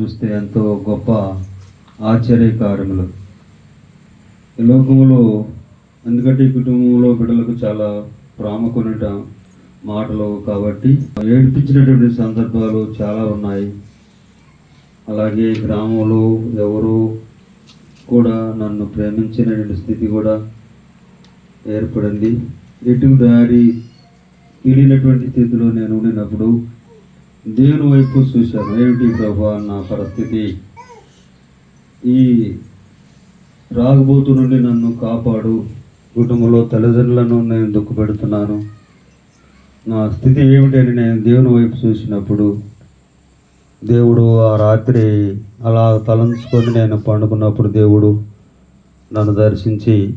చూస్తే ఎంతో గొప్ప ఆశ్చర్యకారములు. ఈ లోకములో ఎందుకంటే ఈ కుటుంబంలో బిడ్డలకు చాలా ప్రాముఖ్యత మాటలు కాబట్టి ఏడిపించినటువంటి సందర్భాలు చాలా ఉన్నాయి. అలాగే గ్రామంలో ఎవరు కూడా నన్ను ప్రేమించినటువంటి స్థితి కూడా ఏర్పడింది. ఎటు దారి తెలియనటువంటి స్థితిలో నేను ఉండినప్పుడు దేవుని వైపు చూశాను. ఏమిటి ప్రభా నా పరిస్థితి? ఈ రాగబోతు నుండి నన్ను కాపాడు. కుటుంబంలో తల్లిదండ్రులను నేను దుఃఖపెడుతున్నాను. నా స్థితి ఏమిటని నేను దేవుని వైపు చూసినప్పుడు దేవుడు ఆ రాత్రి అలా తలంచుకొని నేను పండుకున్నప్పుడు దేవుడు నన్ను దర్శించి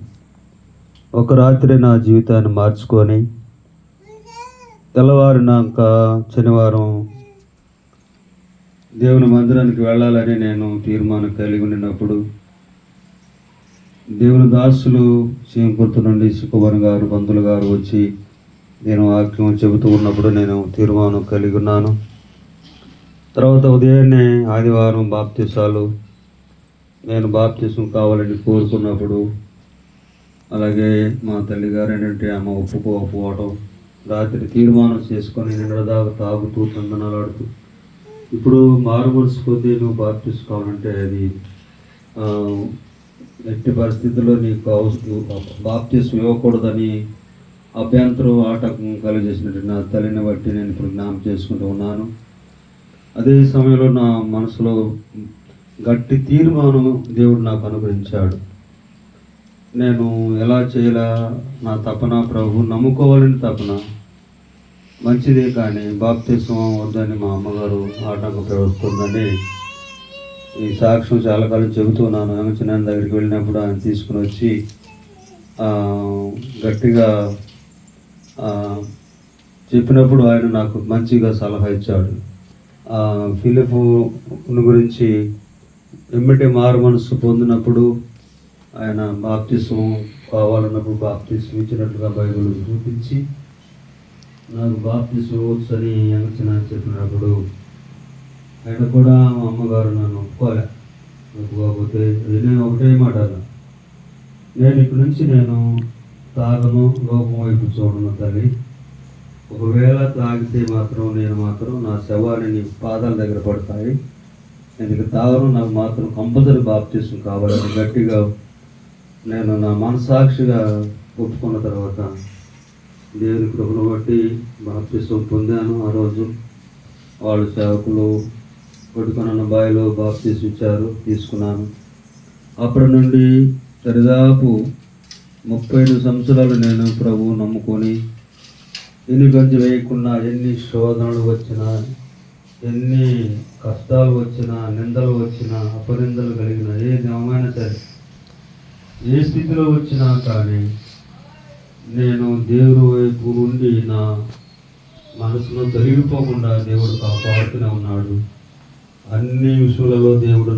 ఒక రాత్రి నా జీవితాన్ని మార్చుకొని తెల్లవారినాక శనివారం దేవుని మందిరానికి వెళ్ళాలని నేను తీర్మానం కలిగి ఉండినప్పుడు దేవుని దాసులు సీంకుర్తి నుండి సుకుమార్ గారు బంధువులు గారు వచ్చి నేను వాక్యం చెబుతూ ఉన్నప్పుడు నేను తీర్మానం కలిగి ఉన్నాను. తర్వాత ఉదయాన్నే ఆదివారం బాప్తీసాలు నేను బాప్తీసం కావాలని కోరుకున్నప్పుడు అలాగే మా తల్లిగారు ఏంటంటే ఆమె ఒప్పుకోకపోవటం రాత్రి తీర్మానం చేసుకొని నిన్నదాకా తాగుతూ తందనలాడుతూ ఇప్పుడు మారు మనసు నువ్వు బాప్టిస్ట్ కావాలంటే అది ఎట్టి పరిస్థితుల్లో నీకు అవసరం బాప్తిస్ ఇవ్వకూడదని అభ్యంతరం ఆటకం కలిగేసినట్టు నా తల్లిని బట్టి నేను ఇప్పుడు జ్ఞాపం చేసుకుంటూ ఉన్నాను. అదే సమయంలో నా మనసులో గట్టి తీర్మానం దేవుడు నాకు అనుగ్రహించాడు. నేను ఎలా చేయాలా నా తపన ప్రభు నమ్ముకోవాలని తపన. మంచిదే కానీ బాప్తిసం వద్దని మా అమ్మగారు ఆటంకం వస్తుందని ఈ సాక్ష్యం చాలా కాలం చెబుతున్నాను. చిన్న దగ్గరికి వెళ్ళినప్పుడు ఆయన తీసుకుని వచ్చి గట్టిగా చెప్పినప్పుడు ఆయన నాకు మంచిగా సలహా ఇచ్చాడు. ఆ, ఫిలిపు గురించి ఎమ్మటి మారు మనసు పొందినప్పుడు ఆయన బాప్తిసం కావాలన్నప్పుడు బాప్తిసం ఇచ్చినట్టుగా బైబిల్ చూపించి నాకు బాప్తిసం అని ఎంచిన చెప్పినప్పుడు ఆయన కూడా మా అమ్మగారు నన్ను ఒప్పుకోలే. ఒప్పుకోకపోతే నేను ఒకటే మాట నేను ఇక్కడి నుంచి నేను తాగను లోపం వైపు చూడను తల్లి. ఒకవేళ తాగితే మాత్రం నేను మాత్రం నా శవాన్ని నీ పాదాల దగ్గర పడతాయి. ఎందుకు తాగను? నాకు మాత్రం కంపల్సరీ బాప్తిసం కావాలని గట్టిగా నేను నా మనసాక్షిగా ఒప్పుకున్న తర్వాత దేవుని కృపను బట్టి బాప్తిసం పొందాను ఆ రోజు. వాళ్ళు సేవకులు కొట్టుకున్న బాయిలో బాప్తిసం ఇచ్చారు తీసుకున్నాను. అప్పటి నుండి దరిదాపు ముప్పై ఐదు సంవత్సరాలు నేను ప్రభు నమ్ముకొని ఎన్ని గంజి వేయకుండా ఎన్ని శోధనలు వచ్చినా ఎన్ని కష్టాలు వచ్చినా నిందలు వచ్చినా అపనిందలు కలిగిన ఏ ఏమైనా సరే ఏ స్థితిలో వచ్చినా కానీ నేను దేవుని వైపు నుండి నా మనసులో తొలగిపోకుండా దేవుడు కాపాడుతూనే ఉన్నాడు. అన్ని విషయాలలో దేవుడు